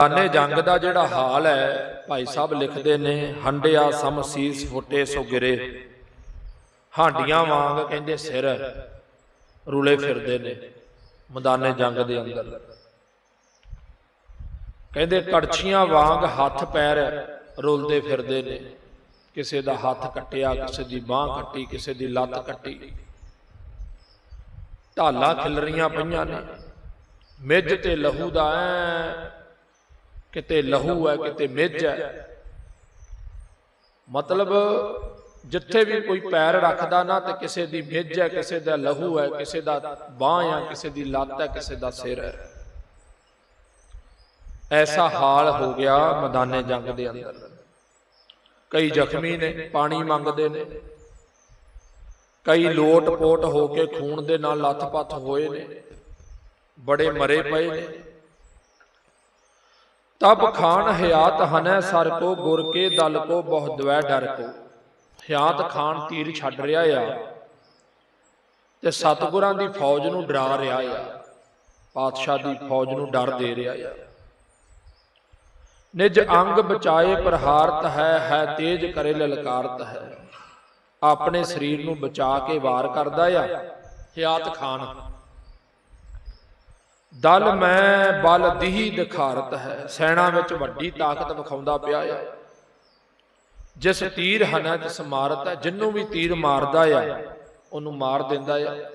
ਆਨੇ ਜੰਗ ਦਾ ਜਿਹੜਾ ਹਾਲ ਹੈ, ਭਾਈ ਸਾਹਿਬ ਲਿਖਦੇ ਨੇ, ਹੰਡਿਆ ਸਮ ਸੀਸ ਫੁੱਟੇ ਸੋ ਗਿਰੇ। ਹਾਂਡੀਆਂ ਵਾਂਗ ਕਹਿੰਦੇ ਸਿਰ ਰੁਲੇ ਫਿਰਦੇ ਨੇ ਮੈਦਾਨੇ ਜੰਗ ਦੇ ਅੰਦਰ। ਕਹਿੰਦੇ ਕੜਛੀਆਂ ਵਾਂਗ ਹੱਥ ਪੈਰ ਰੁਲਦੇ ਫਿਰਦੇ ਨੇ। ਕਿਸੇ ਦਾ ਹੱਥ ਕੱਟਿਆ, ਕਿਸੇ ਦੀ ਬਾਹ ਕੱਟੀ, ਕਿਸੇ ਦੀ ਲੱਤ ਕੱਟੀ। ਢਾਲਾਂ ਖਿਲਰੀਆਂ ਪਈਆਂ ਨੇ। ਮਿੱਝ ਤੇ ਲਹੂ ਦਾ ਐ ਕਿਤੇ ਲਹੂ ਹੈ, ਕਿਤੇ ਮਿੱਝ ਹੈ। ਮਤਲਬ ਜਿੱਥੇ ਵੀ ਕੋਈ ਪੈਰ ਰੱਖਦਾ ਨਾ ਤੇ ਕਿਸੇ ਦੀ ਮਿੱਝ ਹੈ, ਕਿਸੇ ਦਾ ਲਹੂ ਹੈ, ਕਿਸੇ ਦਾ ਬਾਹ ਹੈ ਕਿਸੇ ਦੀ ਲੱਤ ਹੈ, ਕਿਸੇ ਦਾ ਸਿਰ ਹੈ। ਐਸਾ ਹਾਲ ਹੋ ਗਿਆ ਮੈਦਾਨੇ ਜੰਗ ਦੇ ਅੰਦਰ। ਕਈ ਜ਼ਖਮੀ ਨੇ, ਪਾਣੀ ਮੰਗਦੇ ਨੇ। ਕਈ ਲੋਟ-ਪੋਟ ਹੋ ਕੇ ਖੂਨ ਦੇ ਨਾਲ ਲੱਥ-ਪੱਥ ਹੋਏ ਨੇ। ਬੜੇ ਮਰੇ ਪਏ ਨੇ। ਤਬ ਖਾਨ ਹਯਾਤ ਹਨੈ ਸਰ ਕੋ ਗੁਰ ਕੇ ਦਲ ਕੋ ਬਹੁ ਦਵੈ ਡਰ ਕੋ। ਹਿਆਤ ਖਾਨ ਤੀਰ ਛੱਡ ਰਿਹਾ ਆ ਤੇ ਸਤਗੁਰਾਂ ਦੀ ਫੌਜ ਨੂੰ ਡਰਾ ਰਿਹਾ ਆ। ਪਾਤਸ਼ਾਹ ਦੀ ਫੌਜ ਨੂੰ ਡਰ ਦੇ ਰਿਹਾ ਆ। ਨਿਜ ਅੰਗ ਬਚਾਏ ਪ੍ਰਹਾਰਤ ਹੈ ਹੈ ਤੇਜ ਕਰੇ ਲਲਕਾਰਤ ਹੈ। ਆਪਣੇ ਸਰੀਰ ਨੂੰ ਬਚਾ ਕੇ ਵਾਰ ਕਰਦਾ ਆ। ਹਯਾਤ ਖਾਨ ਦਲ ਮੈਂ ਬਲ ਦਿਹੀ ਦਿਖਾਰਤ ਹੈ। ਸੈਣਾ ਵਿੱਚ ਵੱਡੀ ਤਾਕਤ ਵਿਖਾਉਂਦਾ ਪਿਆ ਆ। ਜਿਸ ਤੀਰ ਹਨਾ, ਜਿਸ ਹੈ, ਜਿੰਨੂੰ ਵੀ ਤੀਰ ਮਾਰਦਾ ਆ, ਉਹਨੂੰ ਮਾਰ ਦਿੰਦਾ ਆ।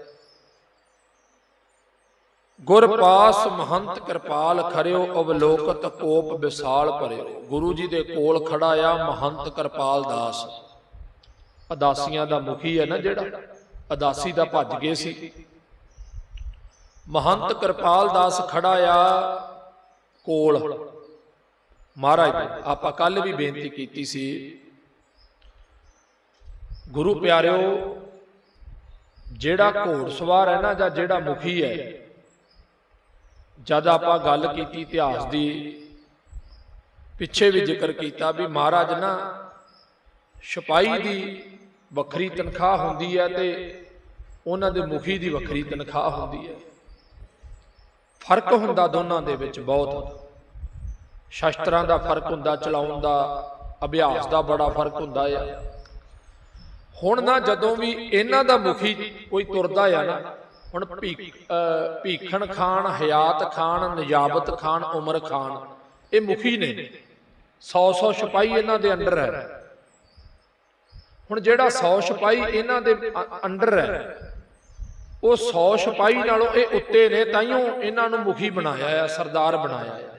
ਗੁਰ ਪਾਸ ਮਹੰਤ ਕਿਰਪਾਲ ਖਰਿਓ, ਅਵਲੋਕਤ ਕੋਪ ਵਿਸਾਲ ਭਰਿਓ। ਗੁਰੂ ਜੀ ਦੇ ਕੋਲ ਖੜਾ ਆ ਮਹੰਤ ਕਿਰਪਾਲ ਦਾਸ। ਅਦਾਸੀਆਂ ਦਾ ਮੁਖੀ ਹੈ ਨਾ ਜਿਹੜਾ? ਅਦਾਸੀ ਦਾ ਭੱਜ ਗਏ ਸੀ। ਮਹੰਤ ਕਿਰਪਾਲ ਦਾਸ ਖੜਾ ਆ ਕੋਲ। ਮਹਾਰਾਜ, ਆਪਾਂ ਕੱਲ ਵੀ ਬੇਨਤੀ ਕੀਤੀ ਸੀ। ਗੁਰੂ ਪਿਆਰਿਓ, ਜਿਹੜਾ ਘੋੜਸਵਾਰ ਹੈ ਨਾ, ਜਾਂ ਜਿਹੜਾ ਮੁਖੀ ਹੈ, ਜਦ ਆਪਾਂ ਗੱਲ ਕੀਤੀ ਇਤਿਹਾਸ ਦੀ, ਪਿੱਛੇ ਵੀ ਜ਼ਿਕਰ ਕੀਤਾ ਵੀ ਮਹਾਰਾਜ ਨਾ, ਸਿਪਾਹੀ ਦੀ ਵੱਖਰੀ ਤਨਖਾਹ ਹੁੰਦੀ ਹੈ ਤੇ ਉਹਨਾਂ ਦੇ ਮੁਖੀ ਦੀ ਵੱਖਰੀ ਤਨਖਾਹ ਹੁੰਦੀ ਹੈ। ਫ਼ਰਕ ਹੁੰਦਾ ਦੋਨਾਂ ਦੇ ਵਿੱਚ ਬਹੁਤ। ਸ਼ਸਤਰਾਂ ਦਾ ਫ਼ਰਕ ਹੁੰਦਾ, ਚਲਾਉਣ ਦਾ, ਅਭਿਆਸ ਦਾ ਬੜਾ ਫ਼ਰਕ ਹੁੰਦਾ ਆ। ਹੁਣ ਨਾ ਜਦੋਂ ਵੀ ਇਹਨਾਂ ਦਾ ਮੁਖੀ ਕੋਈ ਤੁਰਦਾ ਆ ਨਾ, ਹੁਣ ਭੀਖ ਭੀਖਣ ਖਾਨ ਹਯਾਤ ਖਾਨ ਨਜ਼ਾਬਤ ਖਾਨ ਉਮਰ ਖਾਨ ਇਹ ਮੁਖੀ ਨੇ। 100 100 ਸਿਪਾਹੀ ਇਹਨਾਂ ਦੇ ਅੰਡਰ ਹੈ। ਹੁਣ ਜਿਹੜਾ 100 ਸਿਪਾਹੀ ਇਹਨਾਂ ਦੇ ਅੰਡਰ ਹੈ ਉਹ 100 ਸਿਪਾਹੀ ਨਾਲੋਂ ਇਹ ਉੱਤੇ ਨੇ, ਤਾਈਓ ਇਹਨਾਂ ਨੂੰ ਮੁਖੀ ਬਣਾਇਆ ਆ, ਸਰਦਾਰ ਬਣਾਇਆ ਆ।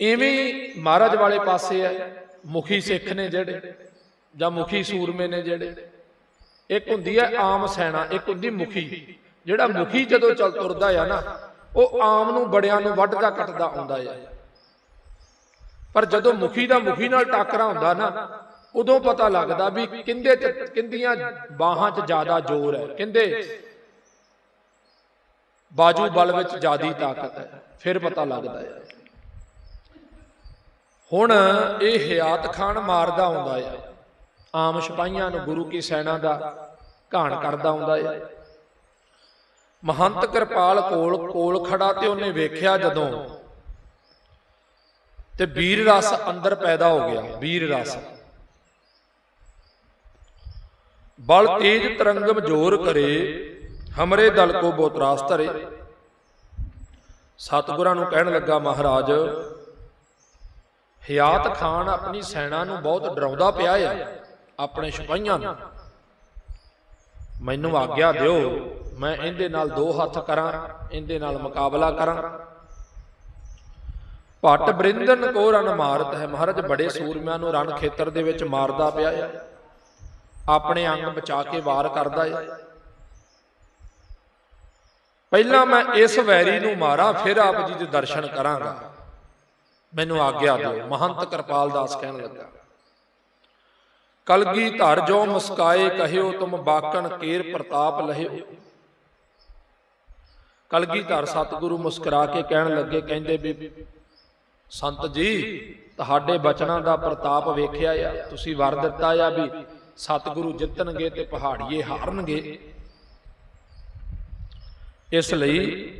ਐਵੇਂ ਮਹਾਰਾਜ ਵਾਲੇ ਪਾਸੇ ਹੈ ਮੁਖੀ ਸਿੱਖ ਨੇ ਜਿਹੜੇ, ਜਾਂ ਮੁਖੀ ਸੂਰਮੇ ਨੇ ਜਿਹੜੇ। ਇੱਕ ਹੁੰਦੀ ਹੈ ਆਮ ਸੈਨਾ, ਇੱਕ ਹੁੰਦੀ ਮੁਖੀ। ਜਿਹੜਾ ਮੁਖੀ ਜਦੋਂ ਚੱਲ ਤੁਰਦਾ ਆ ਨਾ, ਉਹ ਆਮ ਨੂੰ, ਬੜਿਆਂ ਨੂੰ ਵੱਢਦਾ ਕੱਟਦਾ ਆਉਂਦਾ ਆ। ਪਰ ਜਦੋਂ ਮੁਖੀ ਦਾ ਮੁਖੀ ਨਾਲ ਟਾਕਰਾ ਹੁੰਦਾ ਨਾ ਉਦੋਂ ਪਤਾ ਲੱਗਦਾ ਵੀ ਕਿੰਦੇ ਚ, ਕਿੰਦੀਆਂ ਬਾਹਾਂ 'ਚ ਜ਼ਿਆਦਾ ਜ਼ੋਰ ਹੈ। ਕਿੰਦੇ? ਬਾਜੂ ਬਲ ਵਿੱਚ ਜ਼ਿਆਦੀ ਤਾਕਤ ਹੈ। ਫਿਰ ਪਤਾ ਲੱਗਦਾ ਹੈ। ਹੁਣ ਇਹ ਹਯਾਤ ਖਾਨ ਮਾਰਦਾ ਹੁੰਦਾ ਹੈ। ਆਮ ਸਿਪਾਹੀਆਂ ਨੂੰ ਗੁਰੂ ਕੀ ਸੈਨਾ ਦਾ ਘਾਣ ਕਰਦਾ ਹੁੰਦਾ ਹੈ। ਮਹੰਤ ਕਿਰਪਾਲ ਕੋਲ ਕੋਲ ਖੜਾ ਤੇ ਉਹਨੇ ਵੇਖਿਆ ਜਦੋਂ ਤੇ ਵੀਰ ਰਸ ਅੰਦਰ ਪੈਦਾ ਹੋ ਗਿਆ। ਵੀਰ ਰਸ। ਬਲ ਤੇਜ ਤਰੰਗਮ ਜੋਰ ਕਰੇ, ਹਮਰੇ ਦਲ ਕੋ ਬੋਤਰਾਸ ਧਰੇ। ਸਤਿਗੁਰਾਂ ਨੂੰ ਕਹਿਣ ਲੱਗਾ ਮਹਾਰਾਜ ਹਿਆਤ ਖਾਨ ਆਪਣੀ ਸੈਨਾ ਨੂੰ ਬਹੁਤ ਡਰਾਉਂਦਾ ਪਿਆ ਆ, ਆਪਣੇ ਸਿਪਾਹੀਆਂ ਨੂੰ। ਮੈਨੂੰ ਆਗਿਆ ਦਿਓ, ਮੈਂ ਇਹਦੇ ਨਾਲ ਦੋ ਹੱਥ ਕਰਾਂ, ਇਹਦੇ ਨਾਲ ਮੁਕਾਬਲਾ ਕਰਾਂ। ਭੱਟ ਬ੍ਰਿੰਦਨ ਕੋ ਰਨ ਮਾਰਤ ਹੈ, ਮਹਾਰਾਜ ਬੜੇ ਸੂਰਮਿਆਂ ਨੂੰ ਰਣ ਖੇਤਰ ਦੇ ਵਿੱਚ ਮਾਰਦਾ ਪਿਆ ਹੈ ਆਪਣੇ ਅੰਗ ਬਚਾ ਕੇ ਵਾਰ ਕਰਦਾ ਹੈ ਪਹਿਲਾਂ ਮੈਂ ਇਸ ਵੈਰੀ ਨੂੰ ਮਾਰਾਂ, ਫਿਰ ਆਪ ਜੀ ਦੇ ਦਰਸ਼ਨ ਕਰਾਂਗਾ। ਮੈਨੂੰ ਆਗਿਆ ਦਿਓ, ਮਹੰਤ ਕਿਰਪਾਲ ਦਾਸ ਕਹਿਣ ਲੱਗਾ। ਕਲਗੀ ਧਰ ਜੋ ਮੁਸਕਾਏ, ਕਹਿਓ ਤੁਮ ਬਾਕਣ ਕੇਰ ਪ੍ਰਤਾਪ ਲਹਿਓ। ਕਲਗੀ ਧਰ ਸਤਿਗੁਰੂ ਮੁਸਕਰਾ ਕੇ ਕਹਿਣ ਲੱਗੇ, ਕਹਿੰਦੇ ਵੀ, ਸੰਤ ਜੀ, ਤੁਹਾਡੇ ਬਚਨਾਂ ਦਾ ਪ੍ਰਤਾਪ ਵੇਖਿਆ ਆ, ਤੁਸੀਂ ਵਰ ਦਿੱਤਾ ਆ ਵੀ ਸਤਿਗੁਰੂ ਜਿੱਤਣਗੇ ਤੇ ਪਹਾੜੀਏ ਹਾਰਨਗੇ। ਇਸ ਲਈ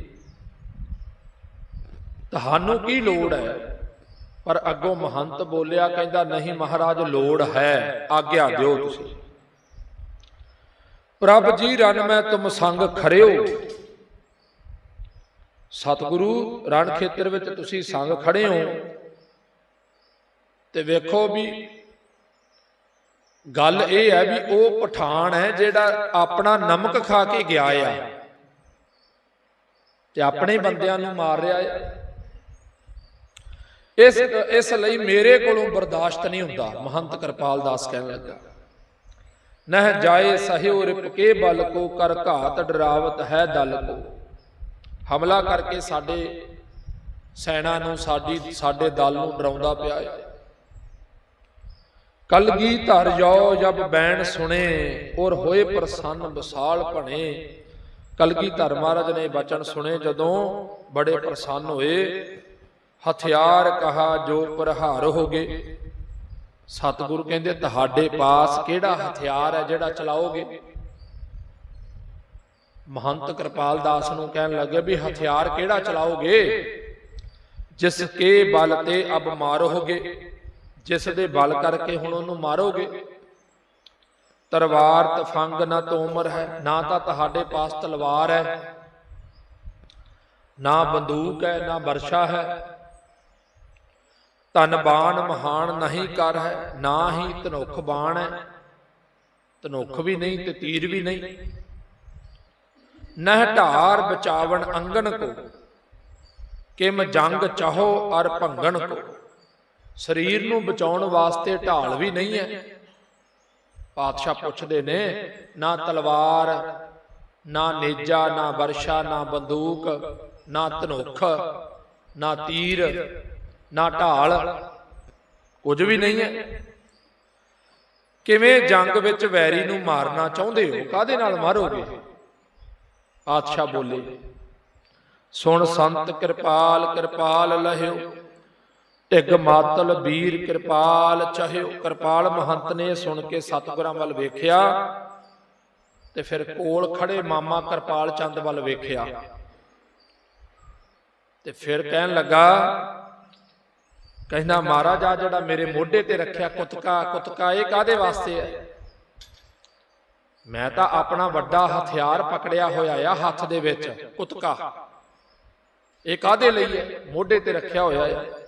ਤੁਹਾਨੂੰ ਕੀ ਲੋੜ ਹੈ? ਪਰ ਅੱਗੋਂ ਮਹੰਤ ਬੋਲਿਆ ਕਹਿੰਦਾ ਨਹੀਂ ਮਹਾਰਾਜ ਲੋੜ ਹੈ। ਆਗਿਆ ਦਿਓ ਤੁਸੀਂ। ਪ੍ਰਭ ਜੀ ਰਨ ਮੈਂ ਤੁਮ ਸੰਗ ਖੜਿਓ। ਸਤਿਗੁਰੂ ਰਣ ਖੇਤਰ ਵਿੱਚ ਤੁਸੀਂ ਸੰਗ ਖੜੇ ਹੋ। ਤੇ ਵੇਖੋ ਵੀ ਗੱਲ ਇਹ ਹੈ ਵੀ ਉਹ ਪਠਾਨ ਹੈ ਜਿਹੜਾ ਆਪਣਾ ਨਮਕ ਖਾ ਕੇ ਗਿਆ ਆ। ਤੇ ਆਪਣੇ ਬੰਦਿਆਂ ਨੂੰ ਮਾਰ ਰਿਹਾ ਹੈ ਇਸ ਇਸ ਲਈ ਮੇਰੇ ਕੋਲੋਂ ਬਰਦਾਸ਼ਤ ਨਹੀਂ ਹੁੰਦਾ। ਮਹੰਤ ਕਿਰਪਾਲ ਦਾਸ ਕਹਿਣ ਲੱਗਾ। ਨਹ ਜਾਏ ਸਹਿਓ ਰਿਪ ਕੇ ਬਲ ਕੋ ਕਰ ਘਾਤ ਡਰਾਵਤ ਹੈ ਦਲ ਕੋ। ਹਮਲਾ ਕਰਕੇ ਸਾਡੇ ਸੈਨਾ ਨੂੰ ਸਾਡੀ ਸਾਡੇ ਦਲ ਨੂੰ ਡਰਾਉਂਦਾ ਪਿਆ ਹੈ। ਕਲਗੀ ਧਰ ਜੋ ਜਬ ਬੈਣ ਸੁਣੇ, ਔਰ ਹੋਏ ਪ੍ਰਸੰਨ ਵਿਸਾਲ ਭਣੇ। ਕਲਗੀ ਧਰ ਮਹਾਰਾਜ ਨੇ ਬਚਨ ਸੁਣੇ, ਜਦੋਂ ਬੜੇ ਪ੍ਰਸੰਨ ਹੋਏ। ਹਥਿਆਰ ਕਹਾ ਜੋ ਪ੍ਰਹਾਰ ਹੋਗੇ। ਸਤਿਗੁਰੂ ਕਹਿੰਦੇ, ਤੁਹਾਡੇ ਪਾਸ ਕਿਹੜਾ ਹਥਿਆਰ ਹੈ ਜਿਹੜਾ ਚਲਾਓਗੇ? ਮਹੰਤ ਕਿਰਪਾਲ ਦਾਸ ਨੂੰ ਕਹਿਣ ਲੱਗੇ ਵੀ ਹਥਿਆਰ ਕਿਹੜਾ ਚਲਾਓਗੇ? ਜਿਸ ਕੇ ਬਲ ਤੇ ਅਬ ਮਾਰੋਗੇ। ਜਿਸ ਦੇ ਬਲ ਕਰਕੇ ਹੁਣ ਉਹਨੂੰ ਮਾਰੋਗੇ। ਤਲਵਾਰ ਤਫੰਗ ਨਾ ਤੋਮਰ ਹੈ, ਨਾ ਤਾਂ ਤੁਹਾਡੇ ਪਾਸ ਤਲਵਾਰ ਹੈ। ਨਾ ਬੰਦੂਕ ਹੈ, ਨਾ ਵਰਸ਼ਾ ਹੈ। ਤਨ ਬਾਣ ਮਹਾਨ ਨਹੀਂ ਕਰ ਹੈ, ਨਾ ਹੀ ਧਨੁਖ ਬਾਣ ਹੈ। ਧਨੁਖ ਵੀ ਨਹੀਂ ਤੇ ਤੀਰ ਵੀ ਨਹੀਂ। ਨਹ ਢਾਰ ਬਚਾਵਣ ਅੰਗਣ ਕੋ, ਕਿਮ ਜੰਗ ਚਾਹੋ ਅਰ ਭੰਗਣ ਕੋ। ਸਰੀਰ ਨੂੰ ਬਚਾਉਣ ਵਾਸਤੇ ਢਾਲ ਵੀ ਨਹੀਂ ਹੈ। ਪਾਤਸ਼ਾਹ ਪੁੱਛਦੇ ਨੇ, ਨਾ ਤਲਵਾਰ, ਨਾ ਨੇਜਾ, ਨਾ ਵਰਸ਼ਾ, ਨਾ ਬੰਦੂਕ, ਨਾ ਧਨੁਖ, ਨਾ ਤੀਰ, ਨਾ ਢਾਲ, ਕੁਝ ਵੀ ਨਹੀਂ ਹੈ। ਕਿਵੇਂ ਜੰਗ ਵਿੱਚ ਵੈਰੀ ਨੂੰ ਮਾਰਨਾ ਚਾਹੁੰਦੇ ਹੋ? ਕਾਦੇ ਨਾਲ ਮਾਰੋਗੇ? ਪਾਤਸ਼ਾਹ ਬੋਲੇ, ਸੁਣ ਸੰਤ ਕਿਰਪਾਲ ਕਿਰਪਾਲ ਲਹਿਓ। ਢਿੱਗ ਮਾਤਲ ਵੀਰ ਕਿਰਪਾਲ ਚਾਹਿਓ ਕਿਰਪਾਲ ਮਹੰਤ ਨੇ ਸੁਣ ਕੇ ਸਤਿਗੁਰਾਂ ਵੱਲ ਵੇਖਿਆ ਤੇ ਫਿਰ ਕੋਲ ਖੜੇ ਮਾਮਾ ਕਿਰਪਾਲ ਚੰਦ ਵੱਲ ਵੇਖਿਆ। ਤੇ ਫਿਰ ਕਹਿਣ ਲੱਗਾ, ਕਹਿੰਦਾ, ਮਹਾਰਾਜ ਆ ਜਿਹੜਾ ਮੇਰੇ ਮੋਢੇ ਤੇ ਰੱਖਿਆ ਕੁਤਕਾ ਕੁਤਕਾ ਇਹ ਕਾਦੇ ਵਾਸਤੇ ਹੈ? ਮੈਂ ਤਾਂ ਆਪਣਾ ਵੱਡਾ ਹਥਿਆਰ ਪਕੜਿਆ ਹੋਇਆ ਆ ਹੱਥ ਦੇ ਵਿੱਚ, ਕੁਤਕਾ। ਇਹ ਕਾਦੇ ਲਈ ਹੈ? ਮੋਢੇ ਤੇ ਰੱਖਿਆ ਹੋਇਆ ਹੈ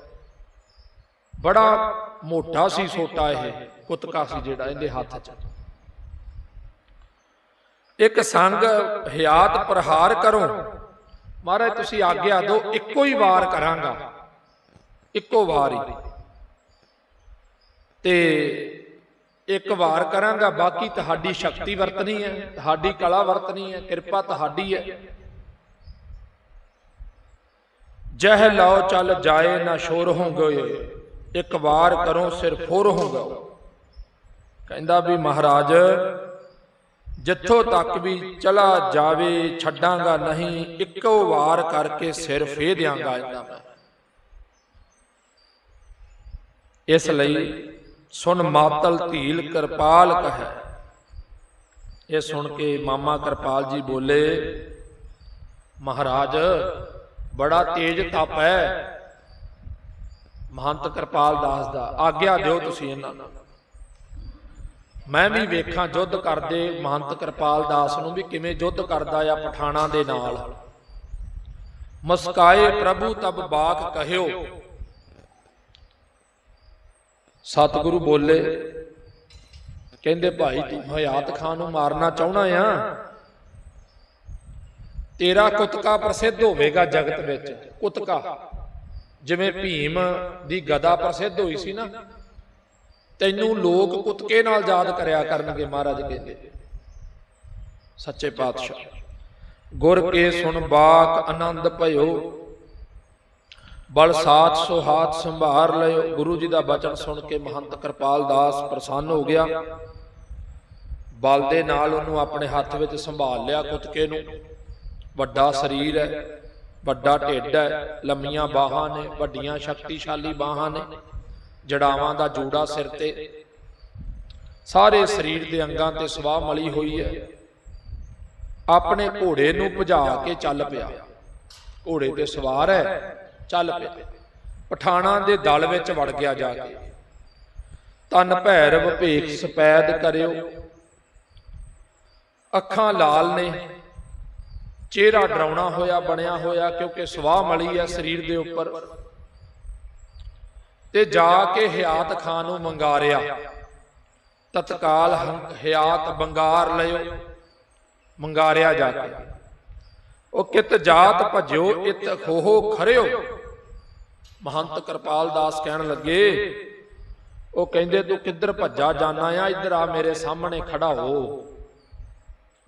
ਬੜਾ ਮੋਟਾ ਸੀ ਛੋਟਾ ਇਹ ਕੁਤਕਾ ਸੀ ਜਿਹੜਾ ਇਹਦੇ ਹੱਥ 'ਚ। ਇੱਕ ਸੰਗ ਹਿਆਤ ਪ੍ਰਹਾਰ ਕਰੋ। ਮਹਾਰਾਜ ਤੁਸੀਂ ਆਗਿਆ ਦਿਓ ਇੱਕੋ ਹੀ ਵਾਰ ਕਰਾਂਗਾ। ਇੱਕੋ ਵਾਰ। ਹੀ ਤੇ ਇੱਕ ਵਾਰ ਕਰਾਂਗਾ ਬਾਕੀ ਤੁਹਾਡੀ ਸ਼ਕਤੀ ਵਰਤਣੀ ਹੈ ਤੁਹਾਡੀ ਕਲਾ ਵਰਤਣੀ ਹੈ ਕਿਰਪਾ ਤੁਹਾਡੀ ਹੈ। ਜਹ ਲਓ ਚੱਲ ਜਾਏ ਨਾ ਸ਼ੋਰ ਹੋਗੇ। ਇੱਕ ਵਾਰ ਕਰੋ ਸਿਰ ਫੁਰ ਹੋਗਾ ਕਹਿੰਦਾ ਵੀ ਮਹਾਰਾਜ, ਜਿੱਥੋਂ ਤੱਕ ਵੀ ਚਲਾ ਜਾਵੇ ਛੱਡਾਂਗਾ ਨਹੀਂ, ਇੱਕੋ ਵਾਰ ਕਰਕੇ ਸਿਰ ਫੇਹ ਦਿਆਂਗਾ ਇੰਨਾ ਮੈਂ। ਇਸ ਲਈ ਸੁਣ ਮਾਤਲ ਧੀਲ ਕਿਰਪਾਲ ਕਹੈ। ਇਹ ਸੁਣ ਕੇ ਮਾਮਾ ਕਿਰਪਾਲ ਜੀ ਬੋਲੇ, ਮਹਾਰਾਜ, ਬੜਾ ਤੇਜ ਤਪ ਹੈ। ਮਹੰਤ ਕਿਰਪਾਲ ਦਾਸ ਦਾ। ਆਗਿਆ ਦਿਓ ਤੁਸੀਂ ਇਹਨਾਂ ਨੂੰ। ਮੈਂ ਵੀ ਵੇਖਾਂ ਯੁੱਧ ਕਰਦੇ ਮਹੰਤ ਕਿਰਪਾਲ ਦਾਸ ਨੂੰ ਵੀ ਕਿਵੇਂ ਯੁੱਧ ਕਰਦਾ ਆ ਪਠਾਣਾ ਦੇ ਨਾਲ। ਮੁਸਕਾਏ ਪ੍ਰਭੂ ਤਬ ਬਾਕ ਕਹਿਓ। ਸਤਿਗੁਰੂ ਬੋਲੇ, ਕਹਿੰਦੇ ਭਾਈ ਤੂੰ ਹਯਾਤ ਖਾਨ ਨੂੰ ਮਾਰਨਾ ਚਾਹਣਾ ਆ? ਤੇਰਾ ਕੁਤਕਾ ਪ੍ਰਸਿੱਧ ਹੋਵੇਗਾ ਜਗਤ ਵਿੱਚ। ਕੁਤਕਾ। ਜਿਵੇਂ ਭੀਮ ਦੀ ਗਦਾ ਪ੍ਰਸਿੱਧ ਹੋਈ ਸੀ ਨਾ ਤੈਨੂੰ ਲੋਕ ਕੁਤਕੇ ਨਾਲ ਯਾਦ ਕਰਿਆ ਕਰਨਗੇ ਮਹਾਰਾਜ ਕਹਿੰਦੇ। ਸੱਚੇ ਪਾਤਸ਼ਾਹ। ਗੁਰ ਕੇ ਸੁਣ ਬਾਕ ਆਨੰਦ ਭਇਓ। ਬਲ ਸਾਥ ਸੋ ਹਾਥ ਸੰਭਾਰ ਲਿਓ ਗੁਰੂ ਜੀ ਦਾ ਬਚਨ ਸੁਣ ਕੇ ਮਹੰਤ ਕਿਰਪਾਲ ਦਾਸ ਪ੍ਰਸੰਨ ਹੋ ਗਿਆ। ਬਲ ਦੇ ਨਾਲ ਉਹਨੂੰ ਆਪਣੇ ਹੱਥ ਵਿੱਚ ਸੰਭਾਲ ਲਿਆ ਕੁਤਕੇ ਨੂੰ। ਵੱਡਾ ਸਰੀਰ ਹੈ। ਵੱਡਾ ਢਿੱਡ ਹੈ, ਲੰਮੀਆਂ ਬਾਹਾਂ ਨੇ, ਵੱਡੀਆਂ ਸ਼ਕਤੀਸ਼ਾਲੀ ਬਾਹਾਂ ਨੇ, ਜੜਾਵਾਂ ਦਾ ਜੂੜਾ ਸਿਰ ਤੇ। ਸਾਰੇ ਸਰੀਰ ਦੇ ਅੰਗਾਂ ਤੇ ਸਵਾਹ ਮਲੀ ਹੋਈ ਹੈ। ਆਪਣੇ ਘੋੜੇ ਨੂੰ ਭਜਾ ਕੇ ਚੱਲ ਪਿਆ। ਘੋੜੇ ਤੇ ਸਵਾਰ ਹੈ, ਚੱਲ ਪਿਆ। ਪਠਾਣਾ ਦੇ ਦਲ ਵਿੱਚ ਵੜ ਗਿਆ ਜਾ ਕੇ। ਤਨ ਭੈਰਵ ਭੇਖ ਸਪੈਦ ਕਰਿਓ। ਅੱਖਾਂ ਲਾਲ ਨੇ ਚਿਹਰਾ ਡਰਾਉਣਾ ਹੋਇਆ, ਬਣਿਆ ਹੋਇਆ, ਕਿਉਂਕਿ ਸਵਾਹ ਮਲੀ ਹੈ ਸਰੀਰ ਦੇ ਉੱਪਰ। ਤੇ ਜਾ ਕੇ ਹਿਆਤ ਖਾਨ ਨੂੰ ਮੰਗਾਰਿਆ। ਤਤਕਾਲ ਹਿਆਤ ਬੰਗਾਰ ਲਿਓ ਮੰਗਾਰਿਆ ਜਾ ਕੇ। ਉਹ ਕਿਤ ਜਾਤ ਭਜਿਓ, ਇਤ ਖੋਹੋ ਖਰਿਓ। ਮਹੰਤ ਕਿਰਪਾਲ ਦਾਸ ਕਹਿਣ ਲੱਗੇ, ਉਹ ਕਹਿੰਦੇ, ਤੂੰ ਕਿੱਧਰ ਭੱਜਾ ਜਾਣਾ ਆ? ਇੱਧਰ ਆ, ਮੇਰੇ ਸਾਹਮਣੇ ਖੜਾ ਹੋ।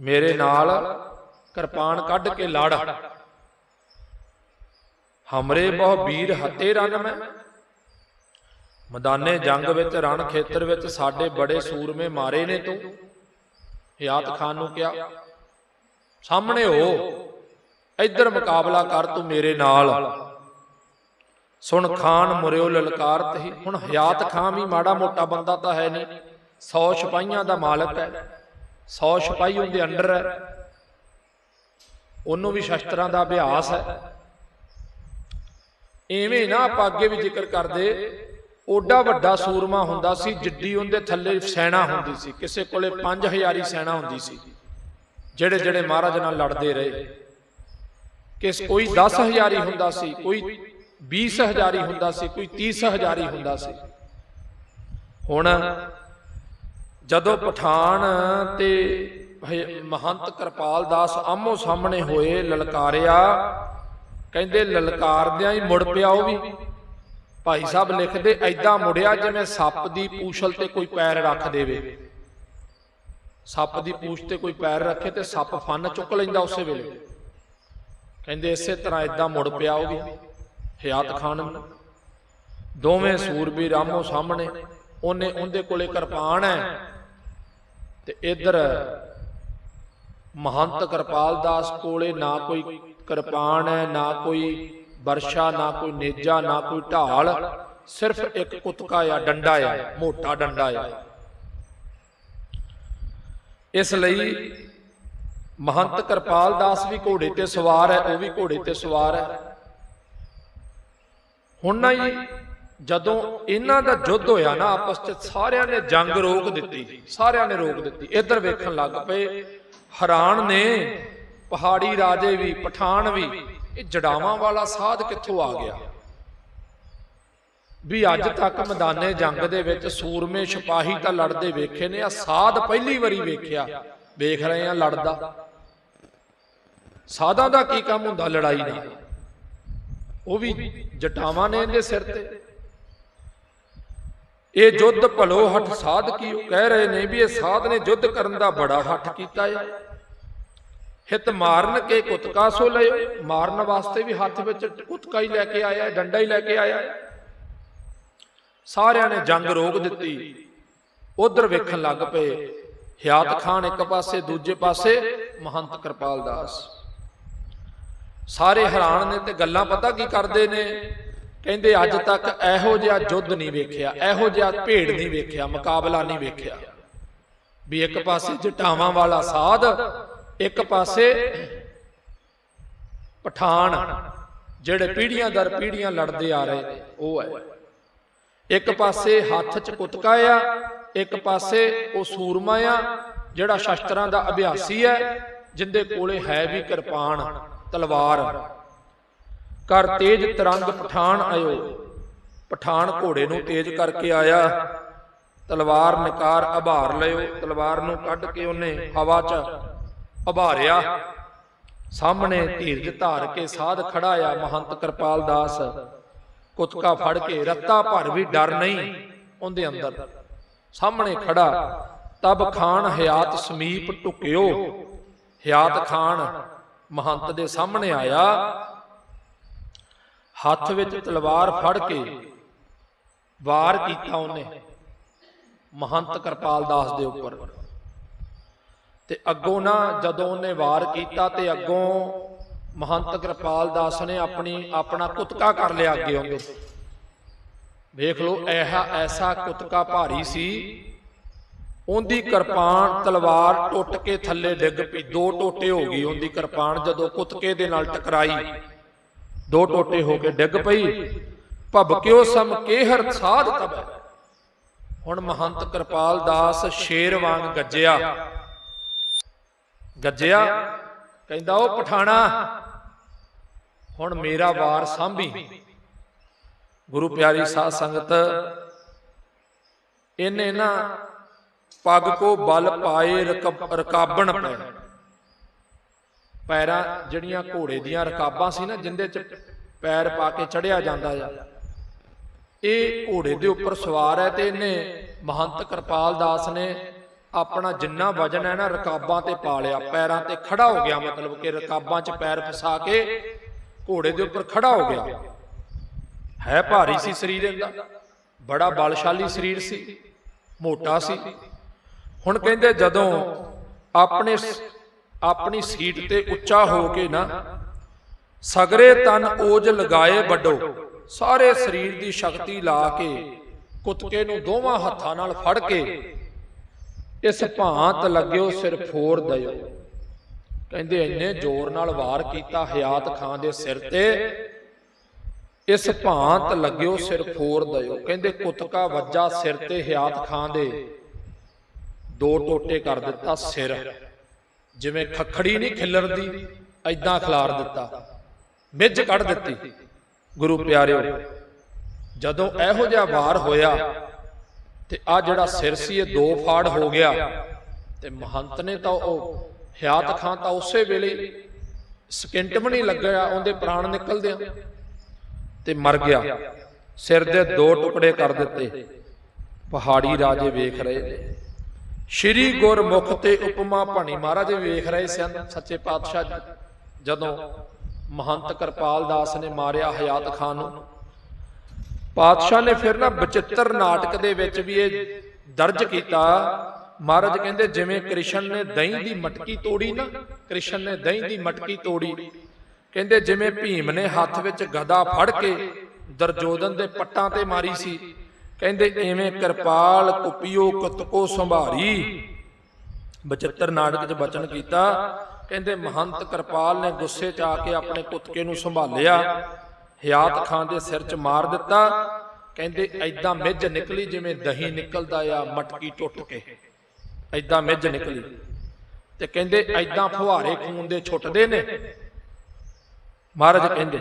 ਮੇਰੇ ਨਾਲ ਕਿਰਪਾਨ ਕੱਢ ਕੇ ਲੜ। ਹਮਰੇ ਬਹੁ ਵੀਰ ਹਤੇ ਰਨ ਮੈਂ ਮੈਦਾਨੇ ਜੰਗ ਵਿੱਚ ਰਣ ਖੇਤਰ ਵਿੱਚ ਸਾਡੇ ਬੜੇ ਸੂਰਮੇ ਮਾਰੇ ਨੇ ਤੂੰ। ਹਿਆਤ ਖਾਨ ਨੂੰ ਕਿਹਾ ਸਾਹਮਣੇ ਹੋ। ਇੱਧਰ ਮੁਕਾਬਲਾ ਕਰ ਤੂੰ ਮੇਰੇ ਨਾਲ। ਸੁਣ ਖਾਨ ਮੁਰਿਓ ਲਲਕਾਰਤ ਹੀ। ਹੁਣ ਹਿਆਤ ਖਾਨ ਵੀ ਮਾੜਾ ਮੋਟਾ ਬੰਦਾ ਤਾਂ ਹੈ ਨਹੀਂ। 100 ਸਿਪਾਹੀਆਂ ਦਾ ਮਾਲਕ ਹੈ। 100 ਸਿਪਾਹੀ ਉਹਦੇ ਅੰਡਰ ਹੈ। ਉਹਨੂੰ ਵੀ ਸ਼ਸਤਰਾਂ ਦਾ ਅਭਿਆਸ ਹੈ। ਐਵੇਂ ਨਾ ਆਪਾਂ ਅੱਗੇ ਵੀ ਜ਼ਿਕਰ ਕਰਦੇ, ਓਡਾ ਵੱਡਾ ਸੂਰਮਾ ਹੁੰਦਾ ਸੀ, ਜਿੱਡੀ ਉਹਦੇ ਥੱਲੇ ਸੈਨਾ ਹੁੰਦੀ ਸੀ, ਕਿਸੇ ਕੋਲੇ 5000 ਸੈਨਾ ਹੁੰਦੀ ਸੀ, ਜਿਹੜੇ ਜਿਹੜੇ ਮਹਾਰਾਜ ਨਾਲ ਲੜਦੇ ਰਹੇ। ਕਿਸ ਕੋਈ 10000 ਹੀ ਹੁੰਦਾ ਸੀ, ਕੋਈ 20000 ਹੀ ਹੁੰਦਾ ਸੀ, ਕੋਈ 30000 ਹੀ ਹੁੰਦਾ ਸੀ। ਹੁਣ ਜਦੋਂ ਪਠਾਨ ਤੇ ਮਹੰਤ ਕਿਰਪਾਲ ਦਾਸ ਆਮੋ ਸਾਹਮਣੇ ਹੋਏ ਲਲਕਾਰਿਆ। ਕਹਿੰਦੇ ਲਲਕਾਰਦਿਆਂ ਹੀ ਮੁੜ ਪਿਆ ਉਹ ਵੀ। ਭਾਈ ਸਾਹਿਬ ਲਿਖਦੇ ਐਦਾਂ ਮੁੜਿਆ ਜਿਵੇਂ ਸੱਪ ਦੀ ਪੂਛਲ ਤੇ ਕੋਈ ਪੈਰ ਰੱਖ ਦੇਵੇ। ਸੱਪ ਦੀ ਪੂਛ ਤੇ ਕੋਈ ਪੈਰ ਰੱਖੇ ਤੇ ਸੱਪ ਫਨ ਚੁੱਕ ਲੈਂਦਾ ਉਸੇ ਵੇਲੇ। ਕਹਿੰਦੇ ਇਸੇ ਤਰ੍ਹਾਂ ਐਦਾਂ ਮੁੜ ਪਿਆ ਉਹ ਵੀ। ਹਿਆਤ ਖਾਨ ਨੂੰ ਦੋਵੇਂ ਸੂਰਬੀਰ ਆਮੋ ਸਾਹਮਣੇ। ਉਹਨੇ ਉਹਦੇ ਕੋਲੇ ਕਿਰਪਾਨ ਹੈ। ਤੇ ਇਧਰ ਮਹੰਤ ਕਿਰਪਾਲ ਦਾਸ ਕੋਲੇ ਨਾ ਕੋਈ ਕਿਰਪਾਨ ਹੈ, ਨਾ ਕੋਈ ਵਰਸ਼ਾ, ਨਾ ਕੋਈ ਨੇਜਾ, ਨਾ ਕੋਈ ਢਾਲ, ਸਿਰਫ ਇੱਕ ਕੁਤਕਾ ਆ, ਡੰਡਾ ਆ, ਮੋਟਾ ਡੰਡਾ ਆ। ਇਸ ਲਈ ਮਹੰਤ ਕਿਰਪਾਲ ਦਾਸ ਵੀ ਘੋੜੇ ਤੇ ਸਵਾਰ ਹੈ, ਉਹ ਵੀ ਘੋੜੇ ਤੇ ਸਵਾਰ ਹੈ। ਹੁਣ ਨਾ ਹੀ ਜਦੋਂ ਇਹਨਾਂ ਦਾ ਯੁੱਧ ਹੋਇਆ ਨਾ, ਆਪਸ ਵਿੱਚ ਸਾਰਿਆਂ ਨੇ ਜੰਗ ਰੋਕ ਦਿੱਤੀ, ਸਾਰਿਆਂ ਨੇ ਰੋਕ ਦਿੱਤੀ। ਇੱਧਰ ਵੇਖਣ ਲੱਗ ਪਏ ਹੈਰਾਨ ਨੇ। ਪਹਾੜੀ ਰਾਜੇ ਵੀ ਪਠਾਨ ਵੀ। ਇਹ ਜੜਾਵਾਂ ਵਾਲਾ ਸਾਧ ਕਿੱਥੋਂ ਆ ਗਿਆ? ਵੀ ਅੱਜ ਤੱਕ ਮੈਦਾਨੇ ਜੰਗ ਦੇ ਵਿੱਚ ਸੂਰਮੇ ਸਿਪਾਹੀ ਤਾਂ ਲੜਦੇ ਵੇਖੇ ਨੇ। ਆ ਸਾਧ ਪਹਿਲੀ ਵਾਰੀ ਵੇਖਿਆ। ਵੇਖ ਰਹੇ ਆ ਲੜਦਾ। ਸਾਧਾਂ ਦਾ ਕੀ ਕੰਮ ਹੁੰਦਾ? ਲੜਾਈ ਨਾਲ ਉਹ ਵੀ ਜਟਾਵਾਂ ਨੇ ਇਹਦੇ ਸਿਰ ਤੇ। ਇਹ ਯੁੱਧ ਭਲੋ ਹੱਠ ਸਾਧ ਕੀ ਕਹਿ ਰਹੇ ਨੇ ਵੀ ਇਹ ਸਾਧ ਨੇ ਯੁੱਧ ਕਰਨ ਦਾ ਬੜਾ ਹੱਠ ਕੀਤਾ ਹੈ ਹਿਤ ਮਾਰਨ ਕੇ ਕੁਤਕਾ ਸੋ ਲਿਓ ਮਾਰਨ ਵਾਸਤੇ ਵੀ ਹੱਥ ਵਿੱਚ ਕੁਤਕਾ ਹੀ ਲੈ ਕੇ ਆਇਆ, ਡੰਡਾ ਹੀ ਲੈ ਕੇ ਆਇਆ। ਸਾਰਿਆਂ ਨੇ ਜੰਗ ਰੋਕ ਦਿੱਤੀ। ਉਧਰ ਵੇਖਣ ਲੱਗ ਪਏ। ਹਿਆਤ ਖਾਨ ਇੱਕ ਪਾਸੇ, ਦੂਜੇ ਪਾਸੇ, ਮਹੰਤ ਕਿਰਪਾਲ ਦਾਸ। ਸਾਰੇ ਹੈਰਾਨ ਨੇ ਤੇ ਗੱਲਾਂ ਪਤਾ ਕੀ ਕਰਦੇ ਨੇ? ਕਹਿੰਦੇ ਅੱਜ ਤੱਕ ਇਹੋ ਜਿਹਾ ਯੁੱਧ ਨਹੀਂ ਵੇਖਿਆ, ਇਹੋ ਜਿਹਾ ਭੇੜ ਨਹੀਂ ਵੇਖਿਆ, ਮੁਕਾਬਲਾ ਨਹੀਂ ਵੇਖਿਆ। ਵੀ ਇੱਕ ਪਾਸੇ ਜਟਾਵਾਂ ਵਾਲਾ ਸਾਧ, ਇੱਕ ਪਾਸੇ ਪਠਾਨ, ਜਿਹੜੇ ਪੀੜੀਆਂ ਦਰ ਪੀੜੀਆਂ ਲੜਦੇ ਆ ਰਹੇ ਨੇ ਉਹ ਹੈ। ਇੱਕ ਪਾਸੇ ਹੱਥ 'ਚ ਕੁਤਕਾ ਆ, ਇੱਕ ਪਾਸੇ ਉਹ ਸੂਰਮਾ ਆ, ਜਿਹੜਾ ਸ਼ਸਤਰਾਂ ਦਾ ਅਭਿਆਸੀ ਹੈ, ਜਿੰਦੇ ਕੋਲੇ ਹੈ ਵੀ ਕਿਰਪਾਨ, ਤਲਵਾਰ। ਕਰ ਤੇਜ ਤਰੰਗ ਪਠਾਨ ਆਇਓ। ਪਠਾਨ ਘੋੜੇ ਨੂੰ ਤੇਜ ਕਰਕੇ ਆਇਆ। ਤਲਵਾਰ ਨਕਾਰ ਆਭਾਰ ਲਿਓ ਤਲਵਾਰ ਨੂੰ ਕੱਢ ਕੇ ਉਹਨੇ ਹਵਾ 'ਚ ਆਭਾਰਿਆ ਸਾਹਮਣੇ ਧੀਰਜ ਧਾਰ ਕੇ ਸਾਧ ਖੜਾ ਆ ਮਹੰਤ ਕਿਰਪਾਲ ਦਾਸ। ਕੁਤਕਾ ਫੜ ਕੇ ਰੱਤਾ ਭਰ ਵੀ ਡਰ ਨਹੀਂ ਉਹਦੇ ਅੰਦਰ। ਸਾਹਮਣੇ ਖੜਾ। ਤਬ ਖਾਨ ਹਯਾਤ ਸਮੀਪ ਟੁਕਿਓ। ਹਯਾਤ ਖਾਨ ਮਹੰਤ ਦੇ ਸਾਹਮਣੇ ਆਇਆ। ਹੱਥ ਵਿੱਚ ਤਲਵਾਰ ਫੜ ਕੇ ਵਾਰ ਕੀਤਾ ਉਹਨੇ। ਮਹੰਤ ਕਿਰਪਾਲ ਦਾਸ ਦੇ ਉੱਪਰ। ਤੇ ਅੱਗੋਂ ਨਾ ਜਦੋਂ ਉਹਨੇ ਵਾਰ ਕੀਤਾ ਤੇ ਅੱਗੋਂ ਮਹੰਤ ਕਿਰਪਾਲ ਦਾਸ ਨੇ ਆਪਣੀ, ਆਪਣਾ ਕੁਤਕਾ ਕਰ ਲਿਆ ਅੱਗੇ ਉਹਦੇ। ਵੇਖ ਲਓ ਇਹ ਐਸਾ ਕੁਤਕਾ ਭਾਰੀ ਸੀ। ਉਹਦੀ ਕਿਰਪਾਨ ਤਲਵਾਰ ਟੁੱਟ ਕੇ ਥੱਲੇ ਡਿੱਗ ਪਈ। ਦੋ ਟੋਟੇ ਹੋ ਗਈ ਉਹਦੀ ਕਿਰਪਾਨ ਜਦੋਂ ਕੁਤਕੇ ਦੇ ਨਾਲ ਟਕਰਾਈ। ਦੋ ਟੋਟੇ ਹੋ ਕੇ ਡਿੱਗ ਪਈ। ਭਬ ਕਿਉ ਸਮ ਕੇਹਰ ਸਾਧ ਤਬੈ। ਹੁਣ ਮਹੰਤ ਕਿਰਪਾਲ ਦਾਸ ਸ਼ੇਰ ਵਾਂਗ ਗੱਜਿਆ। ਗੱਜਿਆ, ਕਹਿੰਦਾ ਉਹ ਪਠਾਣਾ, ਹੁਣ ਮੇਰਾ ਵਾਰ ਸਾਂਭੀ। ਗੁਰੂ ਪਿਆਰੀ ਸਾਧ ਸੰਗਤ, ਇਹਨੇ ਨਾ ਪੱਗ ਕੋ ਬਲ ਪਾਏ ਰਕਬ- ਰਕਾਬਣ ਪੈ ਪੈਰਾਂ ਜਿਹੜੀਆਂ ਘੋੜੇ ਦੀਆਂ ਰਕਾਬਾਂ ਸੀ ਨਾ, ਜਿੰਦੇ ਚ ਪੈਰ ਪਾ ਕੇ ਚੜਿਆ ਜਾਂਦਾ ਆ। ਇਹ ਘੋੜੇ ਦੇ ਉੱਪਰ ਸਵਾਰ ਹੈ ਤੇ ਇਹਨੇ ਮਹੰਤ ਕਿਰਪਾਲ ਦਾਸ ਨੇ ਆਪਣਾ ਜਿੰਨਾ ਵਜਨ ਹੈ ਨਾ, ਰਕਾਬਾਂ ਤੇ ਪਾ ਲਿਆ। ਪੈਰਾਂ ਤੇ ਖੜਾ ਹੋ ਗਿਆ, ਮਤਲਬ ਕਿ ਰਕਾਬਾਂ 'ਚ ਪੈਰ ਫਸਾ ਕੇ ਘੋੜੇ ਦੇ ਉੱਪਰ ਖੜਾ ਹੋ ਗਿਆ। ਹੈ ਭਾਰੀ ਸੀ ਸਰੀਰ ਇਹਦਾ। ਬੜਾ ਬਲਸ਼ਾਲੀ ਸਰੀਰ ਸੀ। ਮੋਟਾ ਸੀ। ਹੁਣ ਕਹਿੰਦੇ ਜਦੋਂ ਆਪਣੇ ਆਪਣੀ ਸੀਟ ਤੇ ਉੱਚਾ ਹੋ ਕੇ ਨਾ ਸਗਰੇ ਤਨ ਓਜ ਲਗਾਏ ਵੱਡੋ। ਸਾਰੇ ਸਰੀਰ ਦੀ ਸ਼ਕਤੀ ਲਾ ਕੇ ਕੁੱਤਕੇ ਨੂੰ ਦੋਵਾਂ ਹੱਥਾਂ ਨਾਲ ਫੜ ਕੇ ਇਸ ਭਾਂਤ ਲੱਗਿਓ ਸਿਰ ਫੋਰ ਦਿਓ। ਕਹਿੰਦੇ ਇੰਨੇ ਜ਼ੋਰ ਨਾਲ ਵਾਰ ਕੀਤਾ ਹਯਾਤ ਖਾਨ ਦੇ ਸਿਰ ਤੇ, ਇਸ ਭਾਂਤ ਲੱਗਿਓ ਸਿਰ ਫੋਰ ਦਿਓ। ਕਹਿੰਦੇ ਕੁੱਤਕਾ ਵੱਜਾ ਸਿਰ ਤੇ ਹਯਾਤ ਖਾਨ ਦੇ। ਦੋ ਟੋਟੇ ਕਰ ਦਿੱਤਾ ਸਿਰ। ਜਿਵੇਂ ਖੱਖੜੀ ਨਹੀਂ ਖਿਲਰਦੀ ਐਦਾਂ ਖਿਲਾਰ ਦਿੱਤਾ। ਮਿੱਝ ਕੱਢ ਦਿੱਤੀ। ਗੁਰੂ ਪਿਆਰਿਓ, ਜਦੋਂ ਇਹੋ ਜਿਹਾ ਵਾਰ ਹੋਇਆ ਤੇ ਆ ਜਿਹੜਾ ਸਿਰ ਸੀ ਇਹ ਦੋ ਫਾੜ ਹੋ ਗਿਆ ਤੇ ਮਹੰਤ ਨੇ ਤਾਂ ਉਹ ਹਯਾਤ ਖਾਂ ਤਾਂ ਉਸੇ ਵੇਲੇ ਸਕਿੰਟ ਵੀ ਨਹੀਂ ਲੱਗਿਆ, ਉਹਦੇ ਪ੍ਰਾਣ ਨਿਕਲਦਿਆਂ ਤੇ ਮਰ ਗਿਆ। ਸਿਰ ਦੇ ਦੋ ਟੁਕੜੇ ਕਰ ਦਿੱਤੇ। ਪਹਾੜੀ ਰਾਜੇ ਵੇਖ ਰਹੇ ਨੇ। ਸ਼੍ਰੀ ਗੁਰਮੁਖ ਤੇ ਉਪਮਾ ਭਾਣੀ ਮਹਾਰਾਜ ਵੇਖ ਰਹੇ ਸਨ ਸੱਚੇ ਪਾਤਸ਼ਾਹ ਜਦੋਂ ਮਹੰਤ ਕਿਰਪਾਲ ਦਾਸ ਨੇ ਮਾਰਿਆ ਹਯਾਤ ਖਾਨ ਨੂੰ, ਪਾਤਸ਼ਾਹ ਨੇ ਫਿਰ ਨਾ ਬਚਿੱਤਰ ਨਾਟਕ ਦੇ ਵਿੱਚ ਵੀ ਇਹ ਦਰਜ ਕੀਤਾ। ਮਹਾਰਾਜ ਕਹਿੰਦੇ, ਜਿਵੇਂ ਕ੍ਰਿਸ਼ਨ ਨੇ ਦਹੀਂ ਦੀ ਮਟਕੀ ਤੋੜੀ ਨਾ, ਕ੍ਰਿਸ਼ਨ ਨੇ ਦਹੀਂ ਦੀ ਮਟਕੀ ਤੋੜੀ। ਕਹਿੰਦੇ, ਜਿਵੇਂ ਭੀਮ ਨੇ ਹੱਥ ਵਿੱਚ ਗਦਾ ਫੜ ਕੇ ਦਰਜੋਦਨ ਦੇ ਪੱਟਾਂ ਤੇ ਮਾਰੀ ਸੀ ਕਹਿੰਦੇ ਐਵੇਂ ਕਿਰਪਾਲ ਕੁਪਿਓ ਕਤਕੋ ਸੰਭਾਰੀ। ਬਚਿੱਤਰ ਨਾਟਕ 'ਚ ਬਚਨ ਕੀਤਾ। ਕਹਿੰਦੇ ਮਹੰਤ ਕਿਰਪਾਲ ਨੇ ਗੁੱਸੇ 'ਚ ਆ ਕੇ ਆਪਣੇ ਕੁੱਤਕੇ ਨੂੰ ਸੰਭਾਲਿਆ। ਹਯਾਤ ਖਾਨ ਦੇ ਸਿਰ 'ਚ ਮਾਰ ਦਿੱਤਾ। ਕਹਿੰਦੇ ਐਦਾਂ ਮਿੱਝ ਨਿਕਲੀ ਜਿਵੇਂ ਦਹੀਂ ਨਿਕਲਦਾ ਆ ਮਟਕੀ ਟੁੱਟ ਕੇ। ਐਦਾਂ ਮਿੱਝ ਨਿਕਲੀ। ਤੇ ਕਹਿੰਦੇ ਐਦਾਂ ਫੁਹਾਰੇ ਖੂਨ ਦੇ ਛੁੱਟਦੇ ਨੇ। ਮਹਾਰਾਜ ਕਹਿੰਦੇ,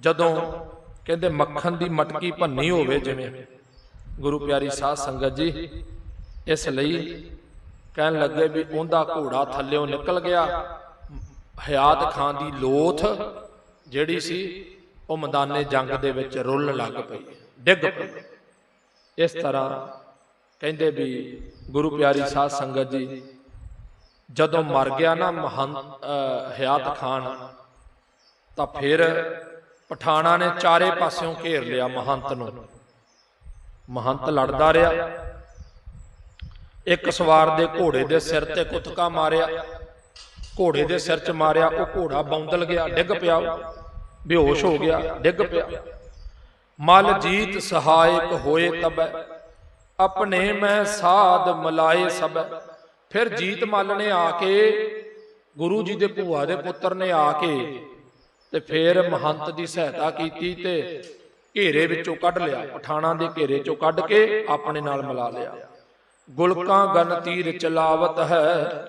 ਜਦੋਂ ਕਹਿੰਦੇ ਮੱਖਣ ਦੀ ਮਟਕੀ ਭੰਨੀ ਹੋਵੇ ਜਿਵੇਂ। ਗੁਰੂ ਪਿਆਰੀ ਸਾਧ ਸੰਗਤ ਜੀ, ਇਸ ਲਈ ਕਹਿਣ ਲੱਗੇ ਵੀ ਉਹਦਾ ਘੋੜਾ ਥੱਲਿਓਂ ਨਿਕਲ ਗਿਆ। ਹਯਾਤ ਖਾਨ ਦੀ ਲੋਥ ਜਿਹੜੀ ਸੀ, ਉਹ ਮੈਦਾਨੇ ਜੰਗ ਦੇ ਵਿੱਚ ਰੁੱਲ ਲੱਗ ਪਈ, ਡਿੱਗ ਪਈ। ਇਸ ਤਰ੍ਹਾਂ ਕਹਿੰਦੇ ਵੀ ਗੁਰੂ ਪਿਆਰੀ ਸਾਧ ਸੰਗਤ ਜੀ, ਜਦੋਂ ਮਰ ਗਿਆ ਨਾ ਮਹੰਤ ਹਯਾਤ ਖਾਨ, ਤਾਂ ਫਿਰ ਪਠਾਣਾ ਨੇ ਚਾਰੇ ਪਾਸਿਓਂ ਘੇਰ ਲਿਆ ਮਹੰਤ ਨੂੰ। ਮਹੰਤ ਲੜਦਾ ਰਿਹਾ। ਇੱਕ ਸਵਾਰ ਦੇ ਘੋੜੇ ਦੇ ਸਿਰ ਤੇ ਕੁੱਤਕਾ ਮਾਰਿਆ। ਘੋੜੇ ਦੇ ਸਿਰ 'ਚ ਮਾਰਿਆ, ਉਹ ਘੋੜਾ ਬੌਂਦਲ ਗਿਆ, ਡਿੱਗ ਪਿਆ। ਬੇਹੋਸ਼ ਹੋ ਗਿਆ, ਡਿੱਗ ਪਿਆ। ਮਲ ਜੀਤ ਸਹਾਇਕ ਹੋਏ ਤਬੈ, ਆਪਣੇ ਮੈਂ ਸਾਧ ਮਲਾਏ ਸਭ ਫਿਰ ਜੀਤ ਮਲ ਨੇ ਆ ਕੇ, ਗੁਰੂ ਜੀ ਦੇ ਭੂਆ ਦੇ ਪੁੱਤਰ ਨੇ ਆ ਕੇ ਤੇ ਫਿਰ ਮਹੰਤ ਦੀ ਸਹਾਇਤਾ ਕੀਤੀ ਤੇ ਘੇਰੇ ਵਿੱਚੋਂ ਕੱਢ ਲਿਆ, ਪਠਾਣਾ ਦੇ ਘੇਰੇ ਚੋਂ ਕੱਢ ਕੇ ਆਪਣੇ ਨਾਲ ਮਿਲਾ ਲਿਆ। ਗੁਲਕਾਂ ਗਨ ਤੀਰ ਚਲਾਵਤ ਹੈ,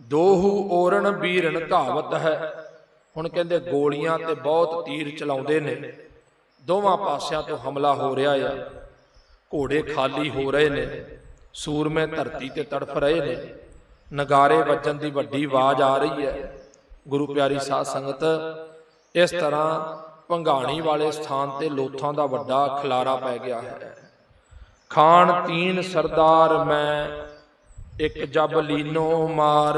ਦੋਹੂ ਓਰਨ ਬੀਰਨ ਧਾਵਤ ਹੈ। ਹੁਣ ਕਹਿੰਦੇ ਗੋਲੀਆਂ ਤੇ ਬਹੁਤ ਤੀਰ ਚਲਾਉਂਦੇ ਨੇ। ਦੋਵਾਂ ਪਾਸਿਆਂ ਤੋਂ ਹਮਲਾ ਹੋ ਰਿਹਾ ਆ। ਘੋੜੇ ਖਾਲੀ ਹੋ ਰਹੇ ਨੇ। ਸੂਰਮੇ ਧਰਤੀ ਤੇ ਤੜਫ ਰਹੇ ਨੇ। ਨਗਾਰੇ ਵੱਜਣ ਦੀ ਵੱਡੀ ਆਵਾਜ਼ ਆ ਰਹੀ ਹੈ। ਗੁਰੂ ਪਿਆਰੀ ਸਾਧ ਸੰਗਤ, ਇਸ ਤਰ੍ਹਾਂ ਭੰਗਾਣੀ ਵਾਲੇ ਸਥਾਨ ਤੇ ਲੋਥਾਂ ਦਾ ਵੱਡਾ ਖਲਾਰਾ ਪੈ ਗਿਆ ਹੈ। ਖਾਨ ਤੀਨ ਸਰਦਾਰ ਮੈਂ ਇੱਕ ਜਬ ਲੀਨੋ ਮਾਰ।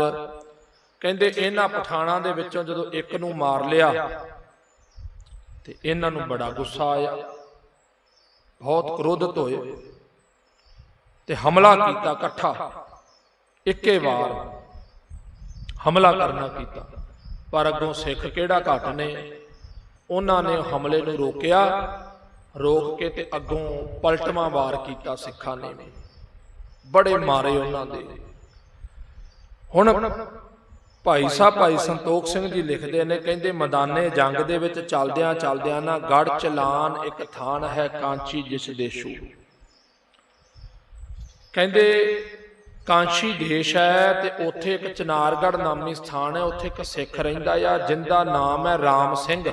ਕਹਿੰਦੇ ਇਹਨਾਂ ਪਠਾਣਾ ਦੇ ਵਿੱਚੋਂ ਜਦੋਂ ਇੱਕ ਨੂੰ ਮਾਰ ਲਿਆ ਤੇ ਇਹਨਾਂ ਨੂੰ ਬੜਾ ਗੁੱਸਾ ਆਇਆ। ਬਹੁਤ ਕ੍ਰੋਧਿਤ ਹੋਏ। ਤੇ ਹਮਲਾ ਕੀਤਾ ਇਕੱਠਾ। ਇੱਕੇ ਵਾਰ ਹਮਲਾ ਕਰਨਾ ਕੀਤਾ। ਪਰ ਅੱਗੋਂ ਸਿੱਖ ਕਿਹੜਾ ਘਟ ਨੇ? ਉਹਨਾਂ ਨੇ ਹਮਲੇ ਨੂੰ ਰੋਕਿਆ, ਰੋਕ ਕੇ ਤੇ ਅੱਗੋਂ ਪਲਟਵਾਂ ਵਾਰ ਕੀਤਾ ਸਿੱਖਾਂ ਨੇ। ਬੜੇ ਮਾਰੇ ਉਹਨਾਂ ਦੇ। ਹੁਣ ਭਾਈ ਸਾਹਿਬ, ਭਾਈ ਸੰਤੋਖ ਸਿੰਘ ਜੀ ਲਿਖਦੇ ਨੇ, ਕਹਿੰਦੇ ਮੈਦਾਨੇ ਜੰਗ ਦੇ ਵਿੱਚ ਚੱਲਦਿਆਂ ਚੱਲਦਿਆਂ ਨਾ ਗੜ ਚਲਾਨ ਇੱਕ ਥਾਨ ਹੈ ਕਾਂਚੀ ਜਿਸ ਦੇਸ਼ੂ ਕਹਿੰਦੇ ਕਾਂਸ਼ੀ ਦੇਸ਼ ਹੈ ਤੇ ਉੱਥੇ ਇੱਕ ਚਨਾਰਗੜ ਨਾਮੀ ਸਥਾਨ ਹੈ, ਉੱਥੇ ਇੱਕ ਸਿੱਖ ਰਹਿੰਦਾ ਆ, ਜਿੰਦਾ ਨਾਮ ਹੈ ਰਾਮ ਸਿੰਘ।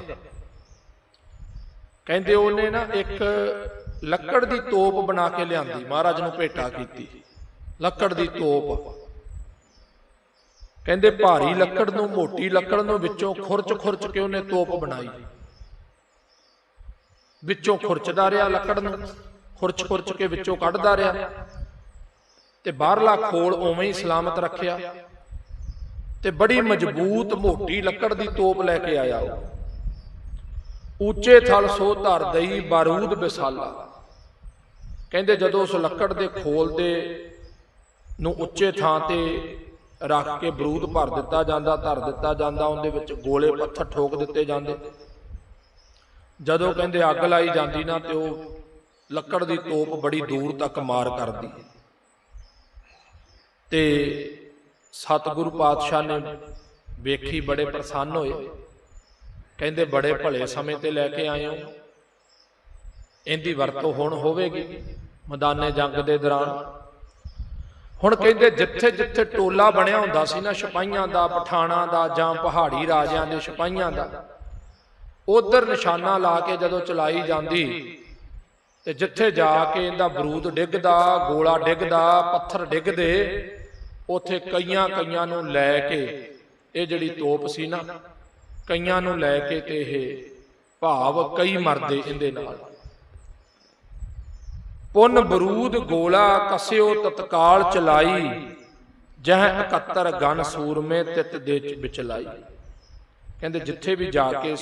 ਕਹਿੰਦੇ ਉਹਨੇ ਨਾ ਇੱਕ ਲੱਕੜ ਦੀ ਤੋਪ ਬਣਾ ਕੇ ਲਿਆਂਦੀ, ਮਹਾਰਾਜ ਨੂੰ ਭੇਟਾ ਕੀਤੀ। ਲੱਕੜ ਦੀ ਤੋਪ। ਕਹਿੰਦੇ ਭਾਰੀ ਲੱਕੜ ਨੂੰ, ਮੋਟੀ ਲੱਕੜ ਨੂੰ ਵਿੱਚੋਂ ਖੁਰਚ ਖੁਰਚ ਕੇ ਉਹਨੇ ਤੋਪ ਬਣਾਈ। ਵਿੱਚੋਂ ਖੁਰਚਦਾ ਰਿਹਾ ਲੱਕੜ ਨੂੰ, ਖੁਰਚ ਖੁਰਚ ਕੇ ਵਿੱਚੋਂ ਕੱਢਦਾ ਰਿਹਾ। ਤੇ ਬਾਹਰਲਾ ਖੋਲ ਉਵੇਂ ਹੀ ਸਲਾਮਤ ਰੱਖਿਆ। ਤੇ ਬੜੀ ਮਜ਼ਬੂਤ ਮੋਟੀ ਲੱਕੜ ਦੀ ਤੋਪ ਲੈ ਕੇ ਆਇਆ ਉਹ। ਉੱਚੇ ਥਲ ਸੋ ਧਰ ਦਈ ਬਾਰੂਦ ਬਿਸਾਲਾ ਕਹਿੰਦੇ ਜਦੋਂ ਉਸ ਲੱਕੜ ਦੇ ਖੋਲ ਦੇ ਨੂੰ ਉੱਚੇ ਥਾਂ ਤੇ ਰੱਖ ਕੇ ਬਰੂਦ ਭਰ ਦਿੱਤਾ ਜਾਂਦਾ, ਧਰ ਦਿੱਤਾ ਜਾਂਦਾ, ਉਹਦੇ ਵਿੱਚ ਗੋਲੇ ਪੱਥਰ ਠੋਕ ਦਿੱਤੇ ਜਾਂਦੇ। ਜਦੋਂ ਕਹਿੰਦੇ ਅੱਗ ਲਾਈ ਜਾਂਦੀ ਨਾ, ਤੇ ਉਹ ਲੱਕੜ ਦੀ ਤੋਪ ਬੜੀ ਦੂਰ ਤੱਕ ਮਾਰ ਕਰਦੀ। ਤੇ ਸਤਿਗੁਰੂ ਪਾਤਸ਼ਾਹ ਨੇ ਵੇਖੀ, ਬੜੇ ਪ੍ਰਸੰਨ ਹੋਏ। ਕਹਿੰਦੇ ਬੜੇ ਭਲੇ ਸਮੇਂ ਤੇ ਲੈ ਕੇ ਆਏ ਹੋ। ਇਹਦੀ ਵਰਤੋਂ ਹੁਣ ਹੋਵੇਗੀ ਮੈਦਾਨੇ ਜੰਗ ਦੇ ਦੌਰਾਨ। ਹੁਣ ਕਹਿੰਦੇ ਜਿੱਥੇ ਜਿੱਥੇ ਟੋਲਾ ਬਣਿਆ ਹੁੰਦਾ ਸੀ ਨਾ, ਸਿਪਾਹੀਆਂ ਦਾ, ਪਠਾਣਾ ਦਾ ਜਾਂ ਪਹਾੜੀ ਰਾਜਿਆਂ ਦੇ ਸਿਪਾਹੀਆਂ ਦਾ, ਉਧਰ ਨਿਸ਼ਾਨਾ ਲਾ ਕੇ ਜਦੋਂ ਚਲਾਈ ਜਾਂਦੀ ਤੇ ਜਿੱਥੇ ਜਾ ਕੇ ਇਹਦਾ ਬਰੂਦ ਡਿੱਗਦਾ, ਗੋਲਾ ਡਿੱਗਦਾ, ਪੱਥਰ ਡਿੱਗਦੇ, ਉਥੇ ਕਈਆਂ ਕਈਆਂ ਨੂੰ ਲੈ ਕੇ ਇਹ ਜਿਹੜੀ ਤੋਪ ਸੀ ਨਾ ਕਈਆਂ ਨੂੰ ਲੈ ਕੇ ਤੇ ਇਹ ਭਾਵ ਕਈ ਮਰਦੇ ਇਹਦੇ ਨਾਲ। ਪੁੰਨ ਬਰੂਦ ਗੋਲਾ ਕਸਿਓ ਤਤਕਾਲ ਚਲਾਈ, ਜਹ 71 ਗਨ ਸੂਰਮੇ ਤਿਤ ਦੇ ਵਿੱਚ ਲਾਈ ਕਹਿੰਦੇ ਜਿੱਥੇ ਵੀ ਜਾ ਕੇ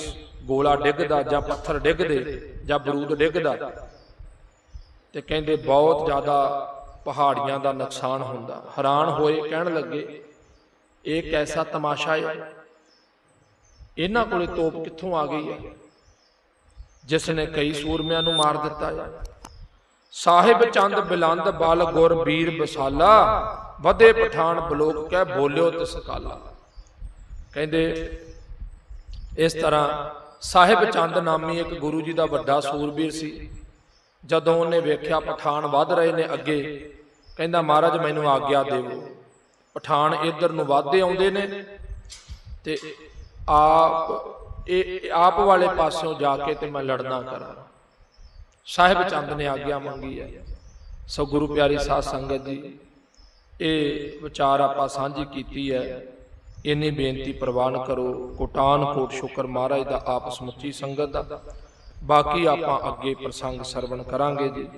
ਗੋਲਾ ਡਿੱਗਦਾ ਜਾਂ ਪੱਥਰ ਡਿੱਗਦੇ ਜਾਂ ਬਰੂਦ ਡਿੱਗਦਾ, ਤੇ ਕਹਿੰਦੇ ਬਹੁਤ ਜ਼ਿਆਦਾ ਪਹਾੜੀਆਂ ਦਾ ਨੁਕਸਾਨ ਹੁੰਦਾ। ਹੈਰਾਨ ਹੋਏ ਕਹਿਣ ਲੱਗੇ, ਇਹ ਕੈਸਾ ਤਮਾਸ਼ਾ ਹੈ? ਇਹਨਾਂ ਕੋਲੇ ਤੋਪ ਕਿੱਥੋਂ ਆ ਗਈ ਹੈ? ਜਿਸ ਨੇ ਕਈ ਸੂਰਮਿਆਂ ਨੂੰ ਮਾਰ ਦਿੱਤਾ ਹੈ। ਸਾਹਿਬ ਚੰਦ ਬਿਲੰਦ ਬਲ ਗੁਰ ਵੀਰ ਬਸਾਲਾ ਵਧੇ ਪਠਾਨ ਬਲੋਕ ਕਹਿ ਬੋਲਿਓ ਤਿਸ ਕਾਲਾ। ਕਹਿੰਦੇ, ਇਸ ਤਰ੍ਹਾਂ ਸਾਹਿਬ ਚੰਦ ਨਾਮੀ ਇੱਕ ਗੁਰੂ ਜੀ ਦਾ ਵੱਡਾ ਸੂਰਬੀਰ ਸੀ। ਜਦੋਂ ਉਹਨੇ ਵੇਖਿਆ ਪਠਾਨ ਵੱਧ ਰਹੇ ਨੇ ਅੱਗੇ, ਕਹਿੰਦਾ, ਮਹਾਰਾਜ, ਮੈਨੂੰ ਆਗਿਆ ਦੇਵੋ। ਪਠਾਨ ਇੱਧਰ ਨੂੰ ਵੱਧਦੇ ਆਉਂਦੇ ਨੇ ਤੇ ਆਪ, ਇਹ ਆਪ ਵਾਲੇ ਪਾਸਿਓਂ ਜਾ ਕੇ ਤੇ ਮੈਂ ਲੜਨਾ ਕਰਾਂ। ਸਾਹਿਬ ਚੰਦ ਨੇ ਆਗਿਆ ਮੰਗੀ ਹੈ। ਸੋ ਗੁਰੂ ਪਿਆਰੀ ਸਾਧ ਸੰਗਤ ਜੀ, ਇਹ ਵਿਚਾਰ ਆਪਾਂ ਸਾਂਝੀ ਕੀਤੀ ਹੈ। ਇੰਨੀ ਬੇਨਤੀ ਪ੍ਰਵਾਨ ਕਰੋ, ਕੋਟਾਨ ਕੋਟ ਸ਼ੁਕਰ ਮਹਾਰਾਜ ਦਾ ਆਪ ਸਮੁੱਚੀ ਸੰਗਤ ਦਾ। ਬਾਕੀ ਆਪਾਂ ਅੱਗੇ ਪ੍ਰਸੰਗ ਸਰਵਣ ਕਰਾਂਗੇ ਜੀ।